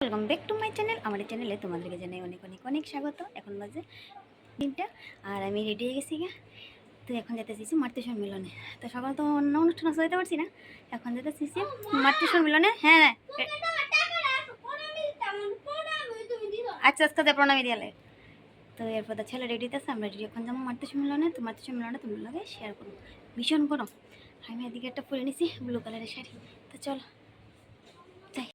Welcome channel আমাদের চ্যানেলে তোমাদেরকে জানাই অনেক অনেক অনেক স্বাগত। এখন বাজে তিনটা আর আমি রেডি হয়ে গেছি গা। তো এখন যেতে চাইছি মাতৃ সম্মিলনে তো সকাল তো অন্য অনুষ্ঠান আসতে যেতে পারছি না। এখন যেতে চাইছি মাতৃ সম্মিলনে হ্যাঁ হ্যাঁ। আচ্ছা আজকে প্রণামী দিয়ালে তো এরপর তো ছেলে রেডি আছে, আমরা রেডি এখন যেমন যাব মাতৃ সম্মিলনে তো মাতৃ সম্মিলনে তোমার লাগে শেয়ার করো ভীষণ গরম। আমি এদিকে একটা পরে নিছি ব্লু কালারের শাড়ি। তো চলো, যাই।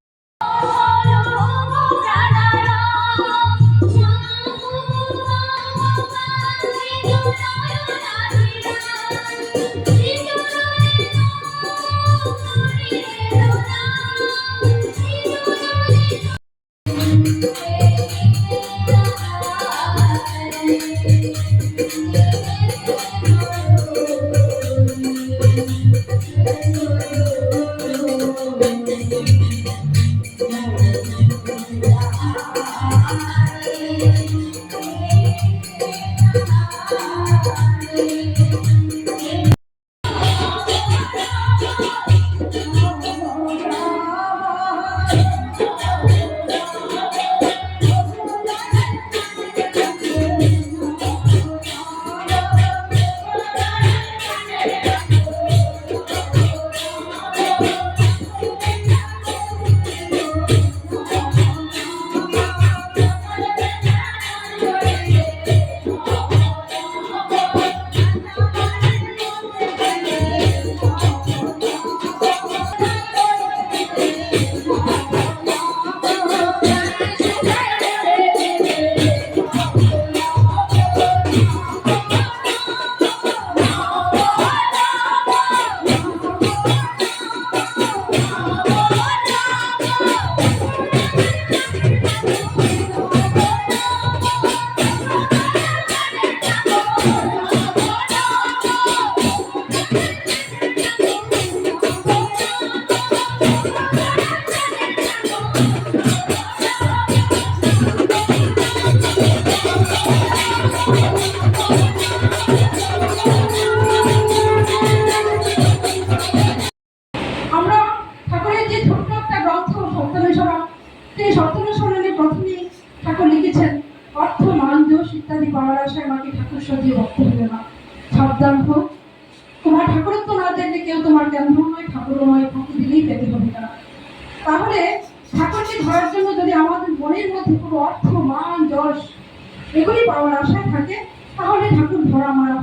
আমরা সেই সপ্তমেশ্বরণে প্রথমে ঠাকুর লিখেছেন, অর্থ, মান যশ ইত্যাদি পাওয়ার আশায় মাকে ঠাকুর ভক্ত হইবে না। সাবধান হোক তোমার ঠাকুরত্ব না দেখলে কেউ তোমার কেন্দ্র নয় ঠাকুর নয় ফাঁকি দিলেই পেতে হবে না। তাহলে ঠাকুরকে ধরার জন্য যদি আমাদের মনের মধ্যে কোনো অর্থ, মান যশ এগুলি পাওয়ার আশায় থাকে, তাহলে ঠাকুর ধরা মারা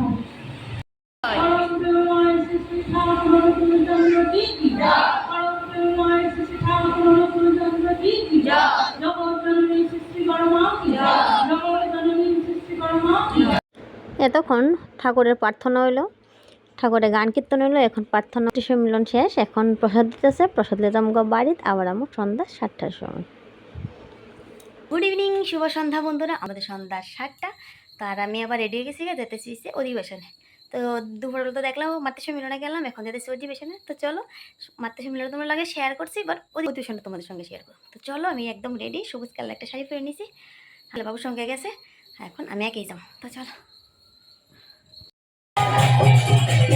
এতক্ষণ ঠাকুরের প্রার্থনা হইল। ঠাকুরের গান কীর্তন হইল, এখন প্রার্থনা সম্মিলন শেষ। এখন প্রসাদ দিতেছে, প্রসাদ দিতে আমাকে বাড়িতে, আবার আমার সন্ধ্যা সাতটার সময়। গুড ইভিনিং শুভ সন্ধ্যা বন্ধুরা, আমাদের সন্ধ্যা সাতটা। তো আর আমি আবার রেডি হয়ে গেছি যেতে চেয়েছি অধিবেশনে। তো দুপুর তো দেখলাম মাতৃ সম্মিলনে গেলাম, এখন যেতেছি অধিবেশনে। তো চলো মাতৃ সম্মিলনে তোমার লাগে শেয়ার করছি বাট অধিবেশনটা তোমাদের সঙ্গে শেয়ার করব। তো চলো, আমি একদম রেডি সবুজ কালার একটা শাড়ি পরে নিয়েছি হালে বাবুর সঙ্গে গেছে, এখন আমি একেই যাব। তো চলো। Thank you.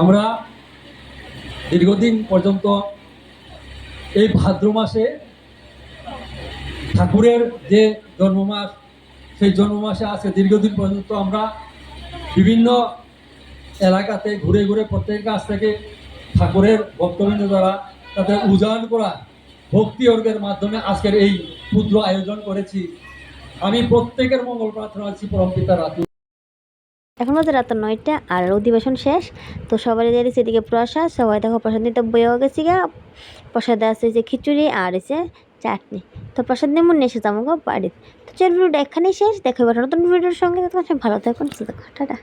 আমরা দীর্ঘদিন পর্যন্ত এই ভাদ্র মাসে ঠাকুরের যে জন্মমাস, সেই জন্মমাসে আছে দীর্ঘদিন পর্যন্ত আমরা বিভিন্ন এলাকাতে ঘুরে ঘুরে প্রত্যেকের কাছ থেকে ঠাকুরের ভক্তবৃন্দ দ্বারা তাদের উজান করা ভক্তি অর্গের মাধ্যমে আজকের এই ক্ষুদ্র আয়োজন করেছি। আমি প্রত্যেকের মঙ্গল প্রার্থনা করছি, পরম পিতা রাতু এখন বাজে রাত নয়টা আর অধিবেশন শেষ। তো সবাই দিয়ে দিচ্ছে এদিকে প্রসাদ, সবাই দেখো প্রসাদ নিতে বইও গেছি গা। প্রসাদে আছে যে খিচুড়ি আর এসে চাটনি। তো প্রসাদ নিয়ে মনে এসে যাব বাড়িতে। তো চল ভিডিওটা এখানেই শেষ। দেখো এবার নতুন ভিডিওর সঙ্গে। তোমার ভালো থাকুন। টাটা।